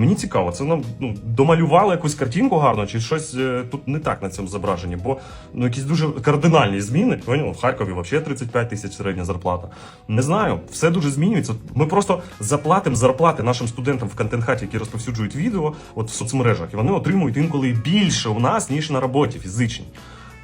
мені цікаво, це нам ну, домалювали якусь картинку гарно, чи щось е, тут не так на цьому зображенні, бо ну якісь дуже кардинальні зміни. Поняли? В Харкові взагалі 35 тисяч середня зарплата. Не знаю, все дуже змінюється. Ми просто заплатимо зарплати нашим студентам в контент-хаті, які розповсюджують відео от в соцмережах, і вони отримують інколи більше у нас, ніж на роботі фізичній.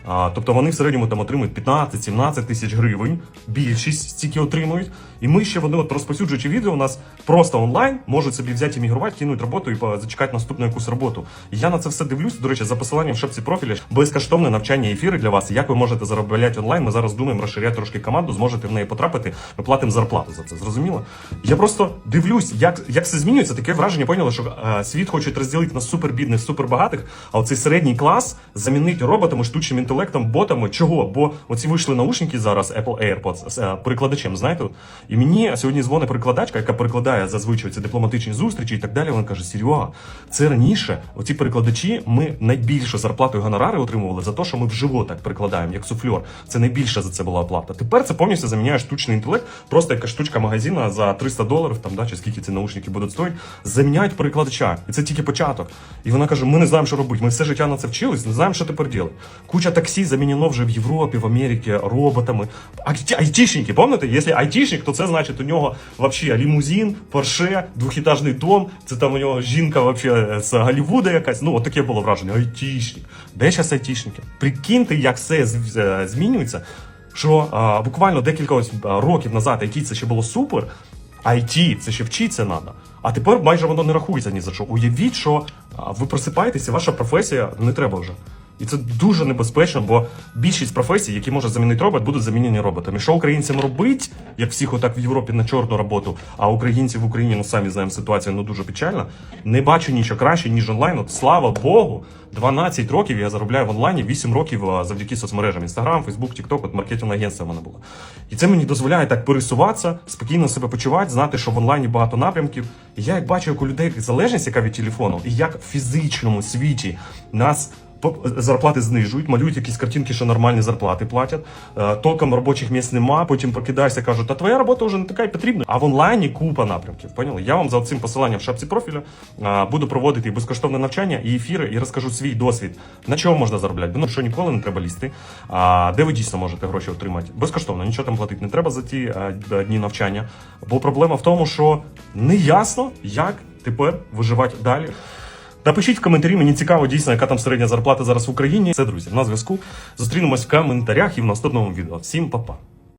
А, тобто вони в середньому там отримують 15-17 тисяч гривень, більшість стільки отримують. І ми ще вони, от розповсюджуючи відео, у нас просто онлайн можуть собі взяти іммігрувати, кинуть роботу і зачекати наступну якусь роботу. Я на це все дивлюсь. До речі, за посиланням в шапці профіля безкоштовне навчання ефіри для вас. Як ви можете заробляти онлайн? Ми зараз думаємо розширяти трошки команду, зможете в неї потрапити. Ми платимо зарплату за це. Зрозуміло? Я просто дивлюсь, як, як все змінюється. Таке враження поняли, що е, світ хочуть розділити на супербідних, супербагатих, а оцей середній клас замінити роботами, штучним інтелектом, ботами. Чого? Бо оці вийшли наушники зараз, Apple AirPods з е, перекладачем, знаєте? І мені сьогодні дзвонить перекладачка, яка перекладає зазвичай ці дипломатичні зустрічі і так далі. Вона каже: Серега, це раніше. Оці перекладачі ми найбільшу зарплату і гонорари отримували за те, що ми вживо так перекладаємо, як суфльор. Це найбільша за це була оплата. Тепер це повністю заміняє штучний інтелект, просто яка штучка магазина за 300 доларів, там да, чи скільки ці наушники будуть стоїти, заміняють перекладача. І це тільки початок. І вона каже: ми не знаємо, що робити. Ми все життя на це вчились, не знаємо, що тепер робити. Куча таксі замінено вже в Європі, в Америці роботами. Айті- Айтішники, пам'ятаєте? Якщо айтішник, то це значить у нього вообще лімузин, порше, двохітажний дом. Це там у нього жінка вообще з Голлівуда якась. Ну, от таке було враження. Айтішник. Де зараз айтішники? Прикиньте, як все змінюється. Що а, буквально декілька років назад IT це ще було супер. IT, це ще вчитися треба. А тепер майже воно не рахується ні за що. Уявіть, що ви просипаєтеся, ваша професія не треба вже. І це дуже небезпечно, бо більшість професій, які може замінити робот, будуть замінені роботами. Що українцям робить, як всіх отак в Європі на чорну роботу, а українці в Україні, ну самі знаємо, ситуація ну дуже печальна. Не бачу нічого краще, ніж онлайн. От слава Богу, 12 років я заробляю в онлайні, 8 років завдяки соцмережам. Інстаграм, Фейсбук, Тікток, от маркетинг агентство в мене було. І це мені дозволяє так пересуватися, спокійно себе почувати, знати, що в онлайні багато напрямків. І я як бачу, як у людей залежність, яка від телефону, і як в фізичному світі нас. Зарплати знижують, малюють якісь картинки, що нормальні зарплати платять. Е, Толком робочих місць нема. Потім прокидаєшся, кажуть, та твоя робота вже не така й потрібна. А в онлайні купа напрямків. Поняли? Я вам за цим посиланням в шапці профіля е, буду проводити і безкоштовне навчання, і ефіри, і розкажу свій досвід. На чому можна заробляти? Бо ну що ніколи не треба лізти. А де ви дійсно можете гроші отримати? Безкоштовно, нічого там платити не треба за ті е, дні навчання. Бо проблема в тому, що не ясно, як тепер виживати далі. Напишіть в коментарі, мені цікаво дійсно, яка там середня зарплата зараз в Україні. Це друзі. На зв'язку. Зустрінемось в коментарях і в наступному відео. Всім па-па.